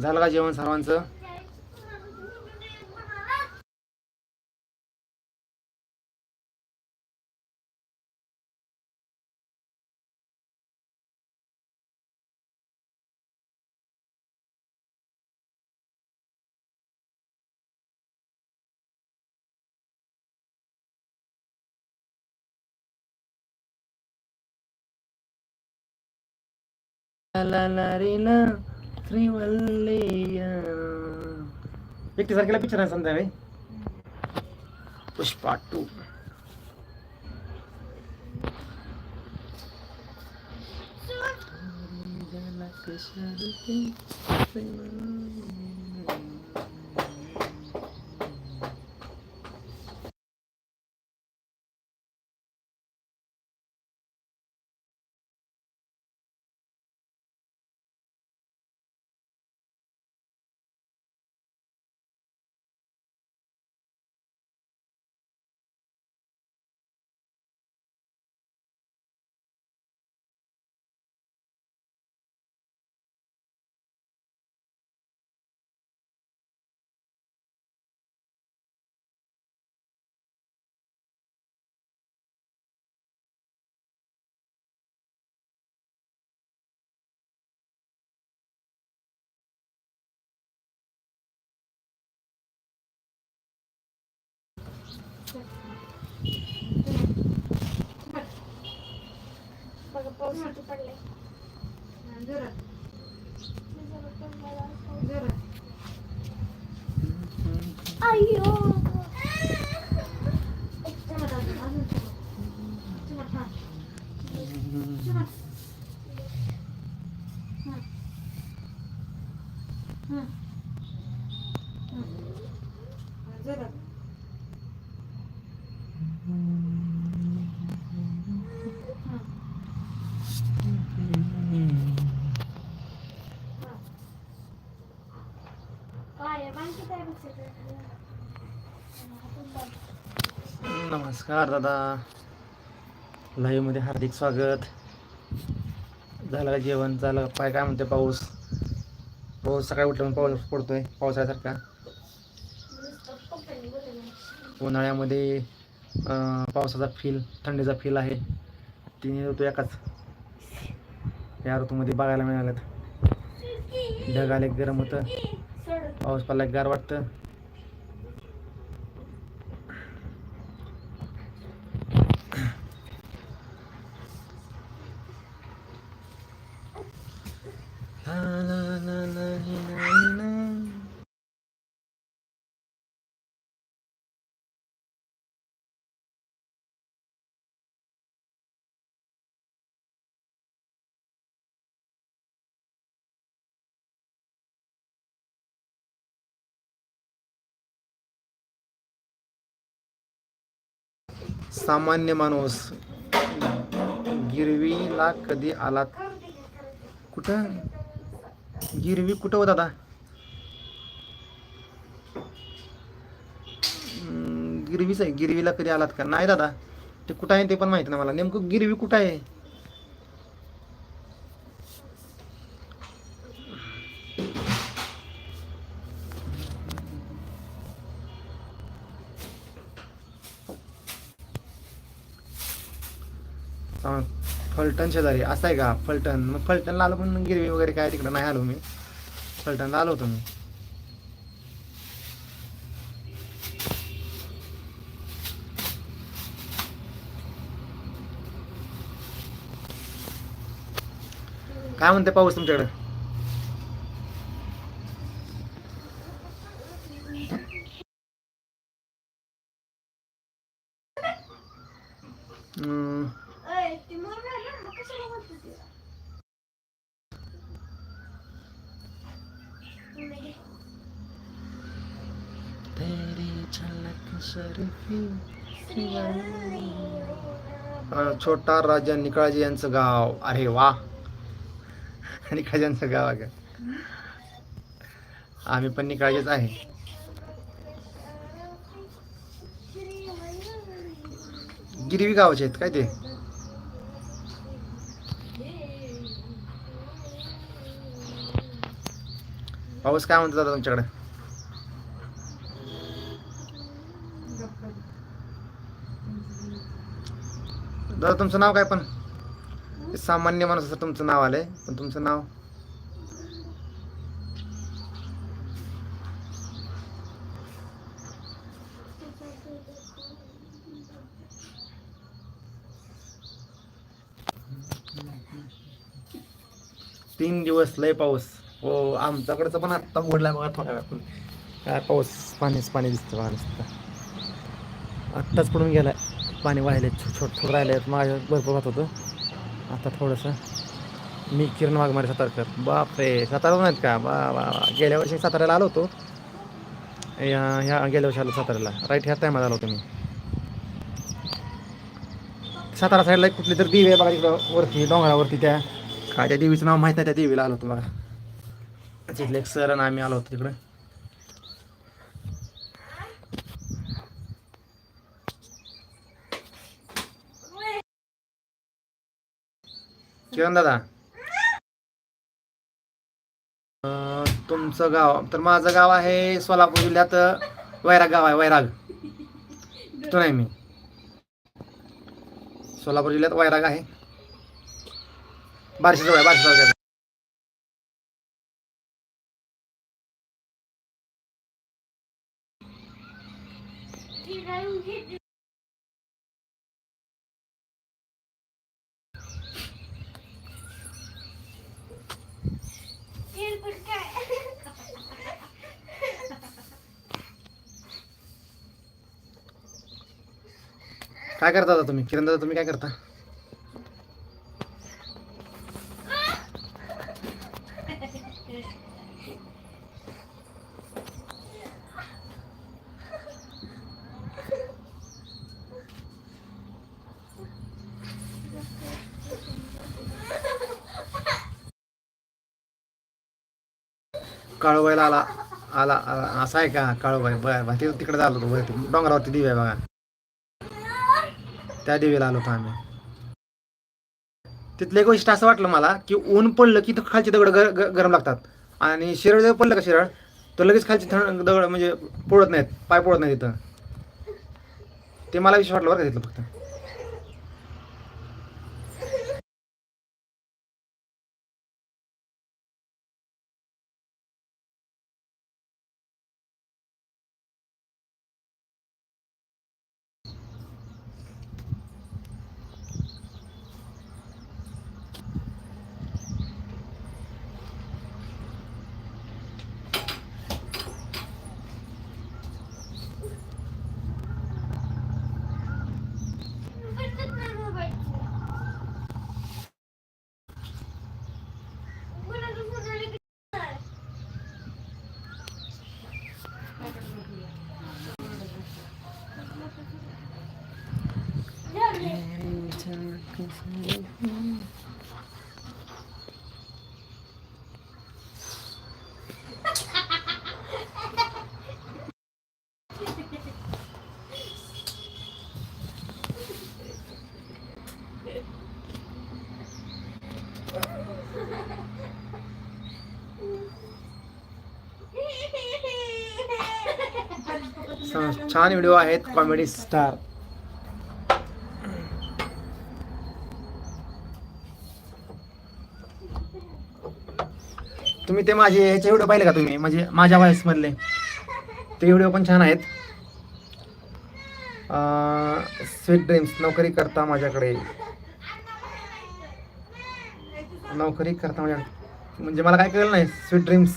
झालं का जेवण सर्वांचं? ला ला रे ला श्रीवल्लेया एक तारखेला पिक्चर आहे संध्याकाळी पुष्पा टू बघा पाऊस किती पडलाय. अय्यो काय बांकी काय नमस्कार दादा. लाईव्हमध्ये हार्दिक स्वागत. झालं का जेवण? झालं का? पाय काय म्हणते पाऊस? पाऊस सकाळी उठल्यावर पाऊस पडतोय पावसाळ्यासारखा. उन्हाळ्यामध्ये पावसाचा फील थंडीचा फील आहे. तिन्ही ऋतू एकाच. या ऋतूमध्ये बघायला मिळाल्यात. ढग आले गरम होतं. पाऊस पडला गार वाटतं. सामान्य माणूस. गिरवीला कधी आलात? कुठं? गिरवी कुठं हो दादा? गिरवीच आहे. गिरवीला कधी आलात का? नाही दादा. ते कुठं आहे ते पण माहिती नाही मला. नेमकं गिरवी कुठं आहे? फलटण शेजारी. असं आहे का? फलटण. मग फलटणला आलो पण गिरवी वगैरे काय तिकडं नाही आलो मी. फलटणला आलो होतो मी. काय म्हणते पाऊस तुमच्याकडे? हम्म, छोटा राजा निकाळजी यांचं गाव. अरे वा. निकाळजे गाव आहे. आम्ही पण निकाळजीच आहे. गिरवी गावाचे आहेत काय ते? पाऊस काय म्हणतो दादा तुमच्याकडे? दादा तुमचं नाव काय पण? सामान्य माणसाचं तुमचं नाव आलंय पण तुमचं नाव? तीन दिवस लय पाऊस. हो आमच्याकडचं पण आत्ता उघडला बघा थोड्या वेळातून काय पाऊस? पाणीच पाणी दिसतं पाणी दिसतं. आत्ताच पडून गेलाय. पाणी वाहिले छोट छोट छोट राहिले माझ्या भरपूर वाहत होतं. आता थोडंसं मी किरण वाघमारे सातारकर. बापरे सातारा नाहीत का? बा बा बा. गेल्या वर्षी साताऱ्याला आलो होतो. या ह्या गेल्या वर्षी आलो साताऱ्याला. राईट ह्या टायमाला आलो होतो मी. सातारा साईडला एक कुठली तर देवी आहे बघा तिकडं वरती डोंगरावरती त्या. काय त्या देवीचं नाव माहीत नाही त्या देवीला आलो होतो बघा. तिथले एक सर आणि आम्ही आलो होतो तिकडं. किरण दादा अं, तुमचं गाव तर माझं गाव आहे सोलापूर जिल्ह्यात वैराग गाव आहे वैराग. तिथून आहे मी. सोलापूर जिल्ह्यात वैराग आहे. बारशे जवळ बारशे तालुक्यात काय करता दादा तुम्ही? किरण दादा तुम्ही काय करता? काळूबाईला आला आला असा आहे का? काळूबाई बर बर. तिकडे झालो तो वरती डोंगरावरती दिवी बघा. त्या देवीला आलो होतो आम्ही. तिथलं एक गोष्ट असं वाटलं मला की ऊन पडलं की तर खालची दगड गर- ग- गरम लागतात. आणि शिरळ जर पडलं का शिरळ तर लगेच खालची थंड दगड म्हणजे पोळत नाहीत पाय पोळत नाहीत तिथं ते मला विश्वास वाटलं बरं का तिथलं फक्त स- छान व्हिडिओ आहेत कॉमेडी स्टार तुम्ही ते माझे ह्याचे व्हिडिओ पाहिले का तुम्ही? म्हणजे माझ्या वॉइस ते व्हिडिओ पण छान आहेत. स्वीट ड्रीम्स नोकरी करता माझ्याकडे. नोकरी करता माझ्या म्हणजे मला काय कळलं नाही स्वीट ड्रीम्स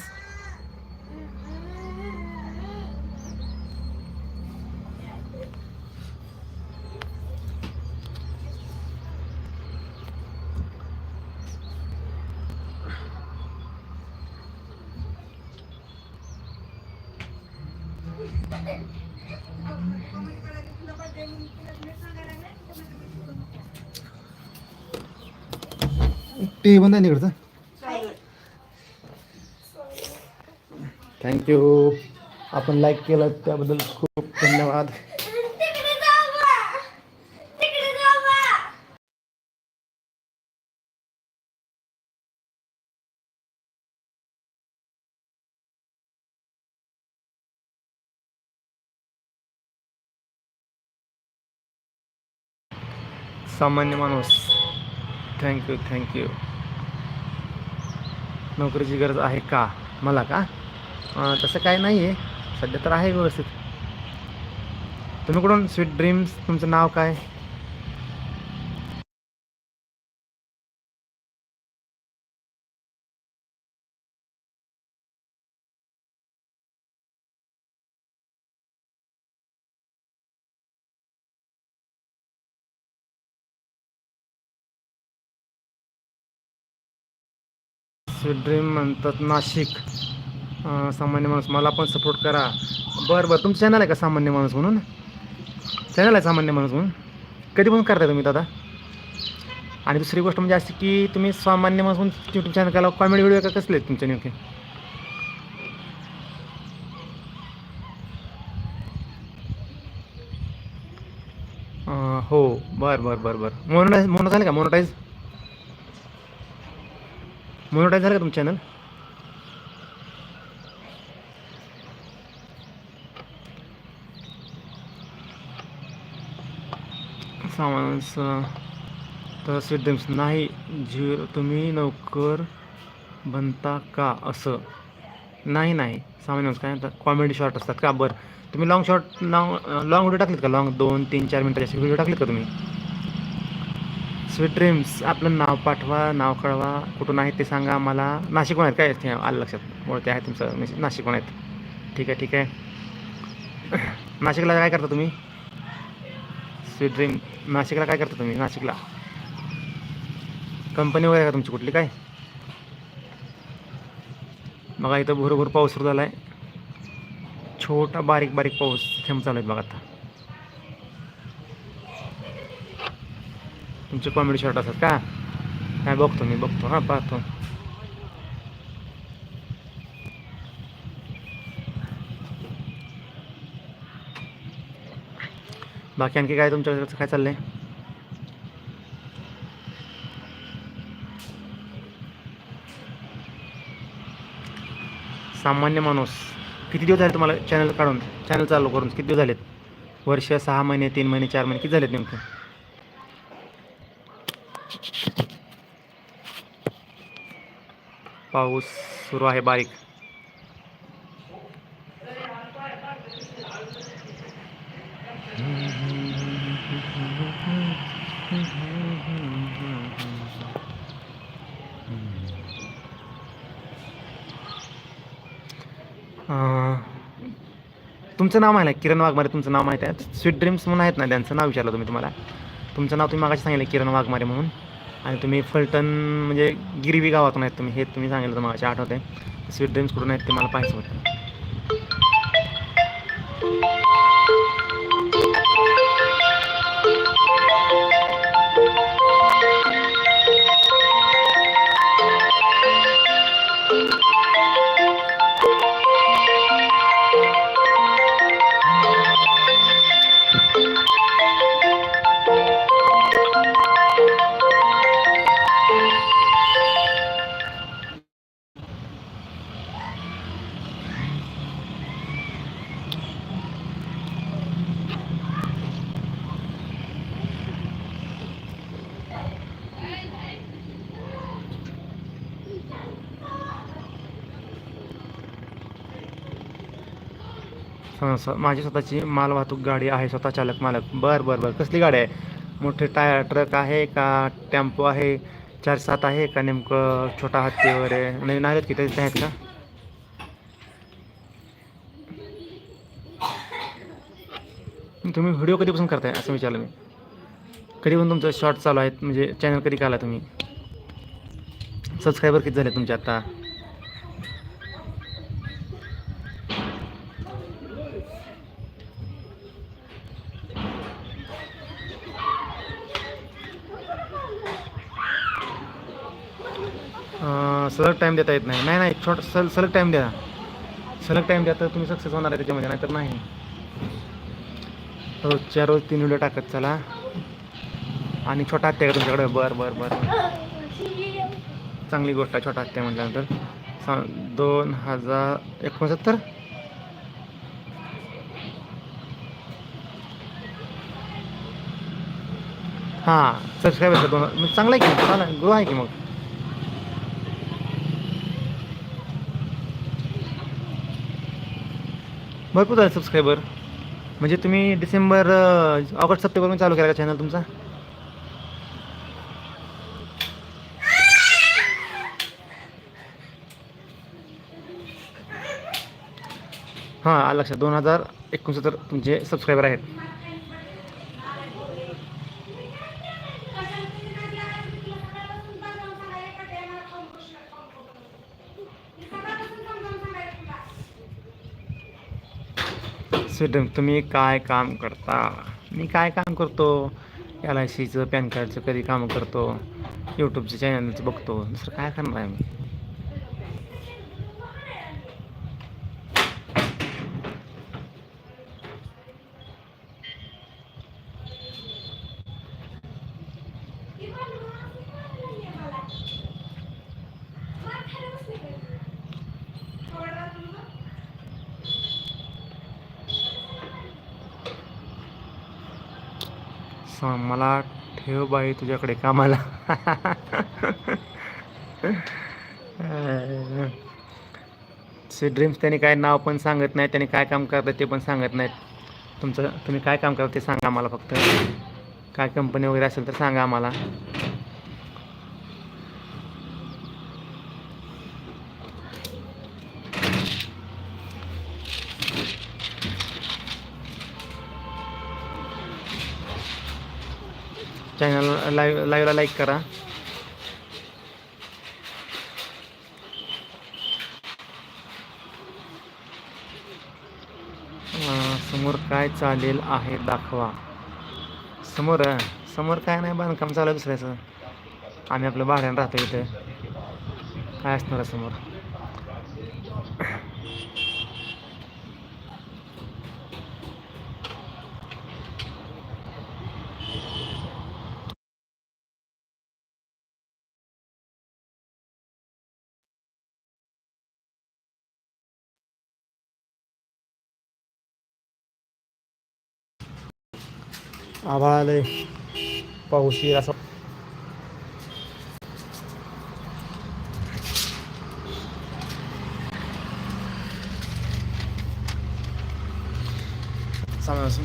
टी व्ही बंद आहे तिकडचं थँक्यू आपण लाईक केलं त्याबद्दल खूप धन्यवाद। सामान्य माणूस. थँक्यू थँक्यू नोकरीची गरज आहे का? मला का? तसं काय नाही आहे सध्या तर आहे व्यवस्थित. तुम्ही कुठून स्वीट ड्रीम्स तुमचं नाव काय? स्वीट ड्रीम म्हणतात नाशिक. सामान्य माणूस मला पण सपोर्ट करा. बरं बरं तुमचं चॅनल आहे का सामान्य माणूस म्हणून? चॅनल आहे सामान्य माणूस म्हणून. कधी पण करताय तुम्ही दादा. आणि दुसरी गोष्ट म्हणजे अशी की तुम्ही सामान्य माणूस म्हणून यूट्यूब चॅनल केला कॉमेडी व्हिडिओ का कसले आहेत तुमचे नेमके? हो बरं बरं बरं बरं. मोनोटाईज मोनो झालं का? मोनोटाईज मोनोटाईज झालं का तुमचं चॅनल सामान्स तर सिद्धम्स नाही जी तुम्ही नोकर बनता का? असं. नाही नाही. सामान्य काय म्हणतात? कॉमेडी शॉर्ट असतात का? बरं. तुम्ही long short long long video टाकलेत का? लॉंग दोन तीन चार मिनटाचे असे व्हिडिओ टाकलेत का तुम्ही? स्वीट ड्रीम्स आपलं नाव पाठवा नाव कळवा. कुठून आहेत ते सांगा आम्हाला. नाशिकहून आहेत काय ते आलं लक्षात. ओळखते आहे तुमचं मेसेज नाशिकहून आहेत. ठीक आहे ठीक आहे. नाशिकला काय करता तुम्ही? स्वीट ड्रीम नाशिकला काय करता तुम्ही? नाशिकला. कंपनी वगैरे का तुमची कुठली? काय? बघा इथं भरभर पाऊस सुरू झाला आहे छोटा बारीक बारीक पाऊस. थेंब चालू आहेत बघा आता. तुमचे कॉमेडी शॉर्ट असतात का? काय बघतो मी बघतो. हां पाहतो. बाकी आणखी काय तुमच्याकडचं काय चाललंय? सामान्य माणूस. किती दिवस झाले तुम्हाला चॅनल काढून चॅनल चालू करून? किती दिवस झालेत? वर्ष सहा महिने तीन महिने चार महिने किती झालेत नेमकं? पाऊस सुरू आहे बारीक. तुमचं नाव आहे ना किरण वाघमारे तुमचं नाव माहीत आहे. स्वीट ड्रीम्स म्हणून आहेत ना त्यांचं नाव विचारलं तुम्ही तुम्हाला. तुमचं नाव तुम्ही मागाशी सांगितलं किरण वाघमारे म्हणून. आणि तुम्ही फलटण म्हणजे गिरवी गावातून आहेत तुम्ही हे तुम्ही सांगितलं तर मला आठवते स्वीट ड्रीम्स कुठून आहेत ते मला पाहायचं होतं. स- माझी स्वतःची माल वाहतूक गाडी आहे स्वतः चालक मालक. बरं बरं बरं. कसली गाडी आहे? मोठे टायर ट्रक आहे का? टेम्पो आहे? चार सात आहे का नेमकं? छोटा हत्ती वगैरे? म्हणजे नवीन आहेत की ते आहेत का? तुम्ही व्हिडिओ कधीपासून करताय असं विचारलं मी. कधीपासून तुमचं शॉर्ट चालू आहेत? म्हणजे चॅनल कधी काला तुम्ही? सबस्क्रायबर किती झाले तुमचे आता? सलग टाईम देता येत नाही. नाही नाही छोट सल सलग टाईम द्या. सलग टाईम द्या तर तुम्ही सक्सेस होणार आहे त्याच्यामध्ये नाहीतर नाही. रोजच्या रोज तीन व्हिडिओ टाकत चला. आणि छोटा हत्या का तुमच्याकडे. बरं बरं बरं. चांगली गोष्ट आहे छोटा हत्या म्हटल्यानंतर. सा दोन हजार एकोणसत्तर. हां सबस्क्राईबर दोन चांगला चांगलं आहे की मग चांगला ग्रो आहे की मग? भरपूर झाले सबस्क्रायबर म्हणजे तुम्ही डिसेंबर ऑगस्ट सप्टेंबरमध्ये चालू केला का चॅनल तुमचा? हां लक्षात. दोन हजार एकोणसत्तर तुमचे सबस्क्रायबर आहेत. स्वीटम तुम्ही काय काम करता? मी काय काम करतो? एल आय सीचं पॅन कार्डचं कधी काम करतो? यूट्यूबचं चॅनलचं बघतो. दुसरं काय करणार आहे मी स- मला ठेव बाई तुझ्याकडे कामाला. ड्रीम्स त्यांनी काय नाव पण सांगत नाही त्यांनी काय काम करतात ते पण सांगत नाहीत. तुमचं तुम्ही काय काम करता ते सांगा आम्हाला फक्त. काय कंपनी वगैरे असेल तर सांगा आम्हाला चॅनल लाईव्ह लाईव्हला लाईक करा. समोर काय चालेल आहे दाखवा. समोर समोर काय नाही बांधकाम चालू आहे दुसऱ्याचं. आम्ही आपलं भाड्यानं राहतो इथं. काय असणार समोर? आभाळ आलंय पाऊस येईल असं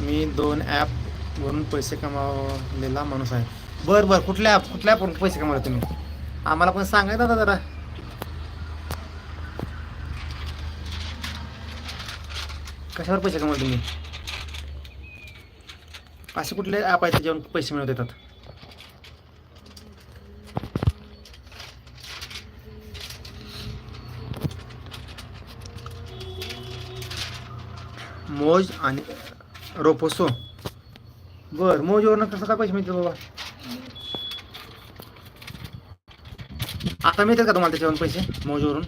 मी दोन ॲप वरून पैसे कमावलेला माणूस आहे. बरं बरं कुठल्या ॲप कुठल्या ॲपवरून पैसे कमावले तुम्ही? आम्हाला पण सांगा दादा जरा. कशावर पैसे कमावले तुम्ही? असे कुठले ॲप आहेत जेवण पैसे मिळवत येतात मोज आणि रोपोसो. बर मोजवरनं कसं काय पैसे मिळते बाबा? आता मिळतात का तुम्हाला त्याच्यावरून पैसे मोजवरून?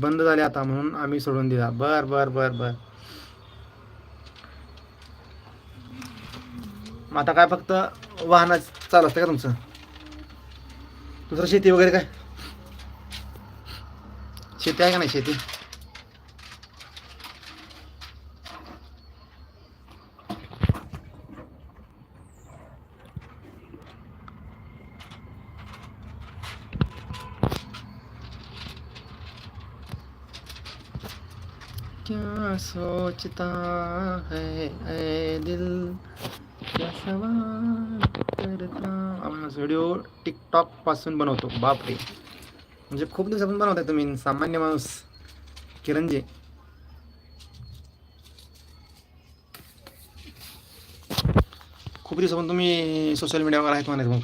बंद झाले आता म्हणून आम्ही सोडून दिला. बर बर बर बर. मग आता काय फक्त वाहन चालू असतं का तुमचं? दुसरं शेती वगैरे काय? शेती आहे का नाही शेती क्या सोचता है ए दिल। क्या सवाल करता? व्हिडिओ टिकटॉकपासून बनवतो. बापरे. म्हणजे खूप दिवसापासून बनवताय तुम्ही सामान्य माणूस. किरणजी. खूप दिवसापासून तुम्ही सोशल मीडियावर आहेत म्हणायचं मग.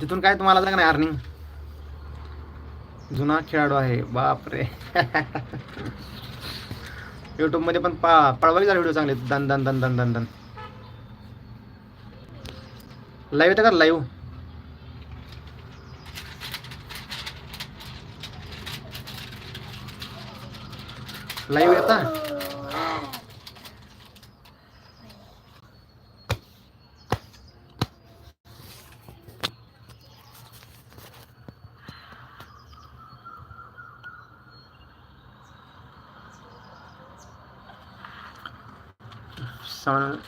तिथून काय तुम्हाला सांग नाही अर्निंग? जुना खेळाडू आहे बापरे. युट्यूबमध्ये पण पा पळवावी झाले व्हिडिओ चांगले. दन दन दन दन दन दन. लाईव्ह येतं का? लाईव्ह लाईव्ह येता?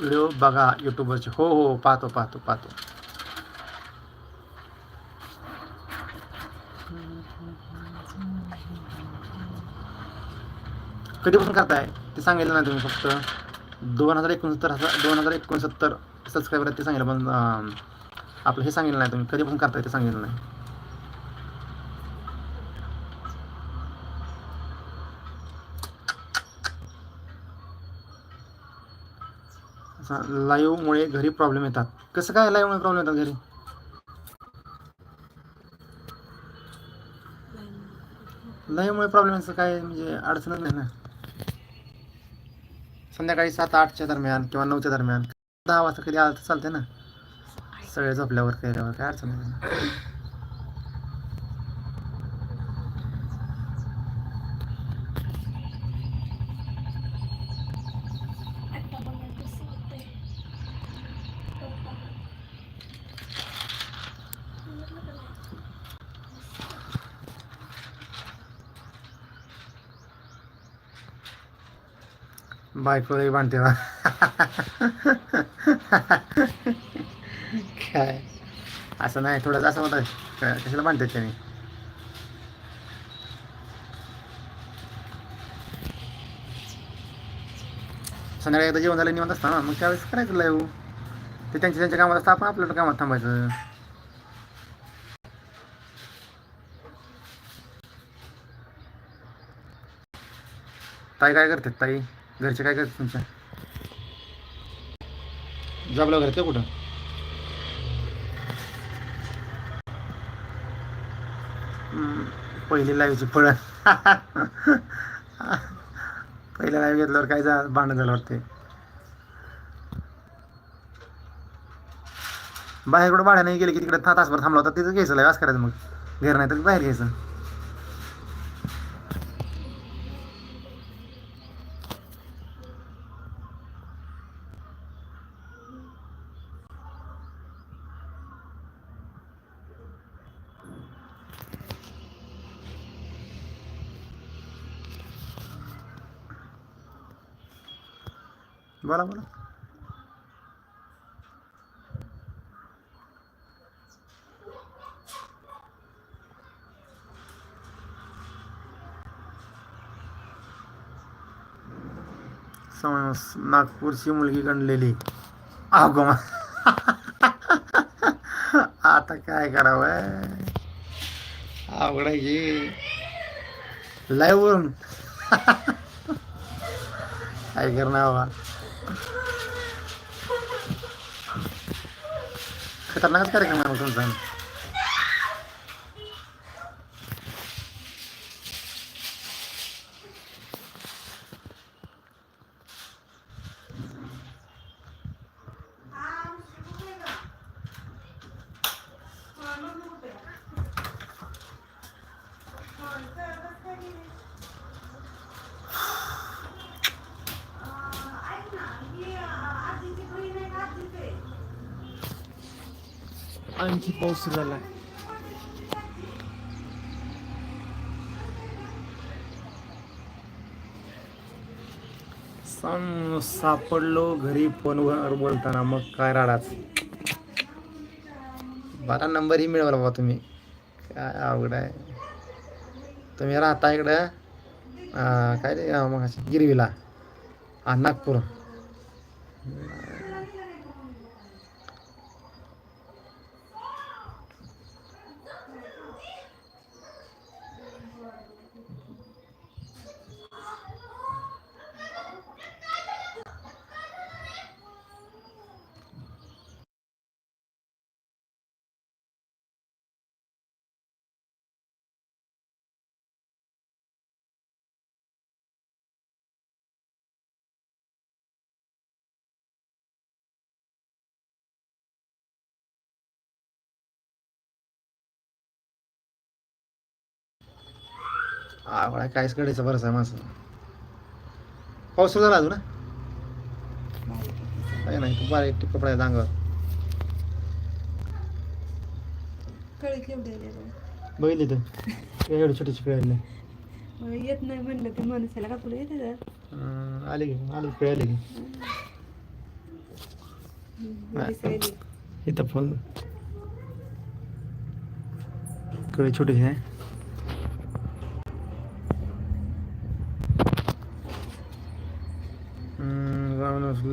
व्हिडिओ बघा युट्यूबवरचे हो हो पाहतो पाहतो पाहतो कधी पण करताय ते सांगितलं नाही तुम्ही फक्त दोन हजार एकोणसत्तर दोन हजार एकोणसत्तर सबस्क्रायबर ते सांगितलं पण आपलं हे सांगितलं नाही तुम्ही कधी पण करताय ते सांगितलं नाही लाईव्हमुळे घरी प्रॉब्लेम येतात. कसं काय लाईव्हमुळे प्रॉब्लेम येतात घरी? लाईव्हमुळे असं काय म्हणजे अडचणच नाही ना. संध्याकाळी सात आठच्या दरम्यान किंवा नऊच्या दरम्यान. दहा वाजता कधी आलं तर चालते ना. सगळे झोपल्यावर केल्यावर काय अडचण नाही ना. आता बघा कसं होतंय पप्पा. समजलं का नाही? बायको बांधते बा. काय? असं नाही थोडंसं असं होतं. काय- कशाला बांधतात त्याने? संध्याकाळी एकदा जेवण झालं निवांत असताना. मग त्यावेळेस करायचं लाईव्ह हो. ते त्यांच्या त्यांच्या कामात असतं आपण आपल्या कामात थांबायचं. ताई काय करतात ताई? घरचे काय करतात तुमच्या? जॉबला वगैरे कुठं? पहिली लाईव्हची फळ. पहिल्या लाईव्ह घेतल्यावर काय जा भांडण झालं वाटते बाहेर कुठं भाड्या नाही गेले की तिकडे तासभर थांबला होता तिथं घ्यायचं लाईव्ह असं करायचं मग. घर नाही तर बाहेर घ्यायचं. बोला बोला. समज नागपूरची मुलगी गणलेली. अगो आता काय करावं? अवघड लाईव्ह वरून. काय करणार बाबा? खतरनाकच कार्यक्रम आहे मग तुमचा आणखी पाऊस सुरू झाला सम सापडलो घरी फोनवर बोलताना मग काय राडाच? बारा नंबरही मिळवला बाबा तुम्ही. काय अवघड आहे. तुम्ही राहता इकडं काय रे मग गिरवीला नागपूर. आवळा कायच कडायचं बरंच आहे माणसं पाऊस सुरू झाला अजून काय नाही तू बारीक टिप कपडा अंगावर कळी. बघितली तर. काय एवढे छोटे छोटे आले येत नाही म्हणलं ते माणसाला का तुला येते आले की आले की आले की. इथं फुलकडे छोटे आहे.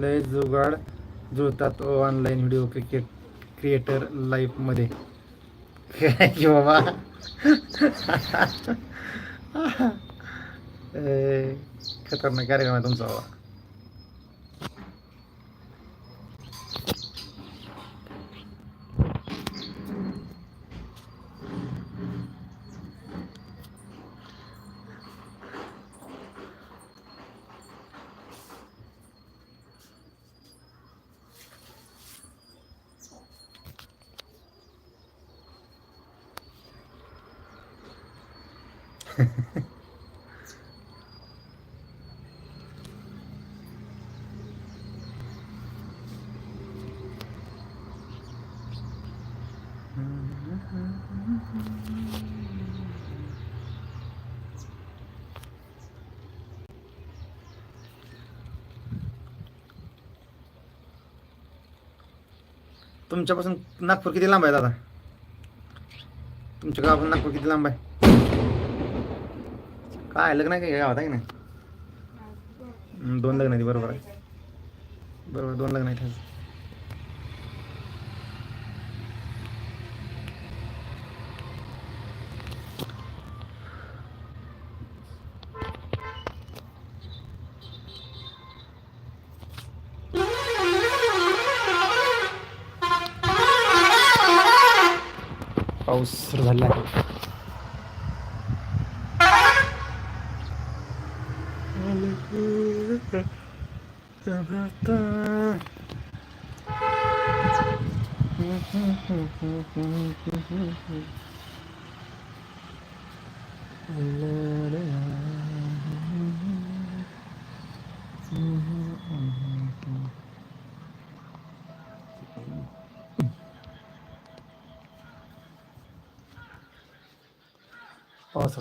लय जुगाड जुळतात ऑनलाईन व्हिडिओ क्रिकेट क्रिएटर लाईफमध्ये काय की बाबा खतरनाक कार्यक्रम आहे तुमचा बाबा तुमच्यापासून नागपूर किती लांब आहे दादा? तुमच्या गावापासून नागपूर किती लांब आहे? काय लग्न आहे काय गावात आहे की नाही? दोन. लग्न आहेत बरोबर आहे. बरोबर दोन लग्न आहेत पाऊस सुरू झाला आहे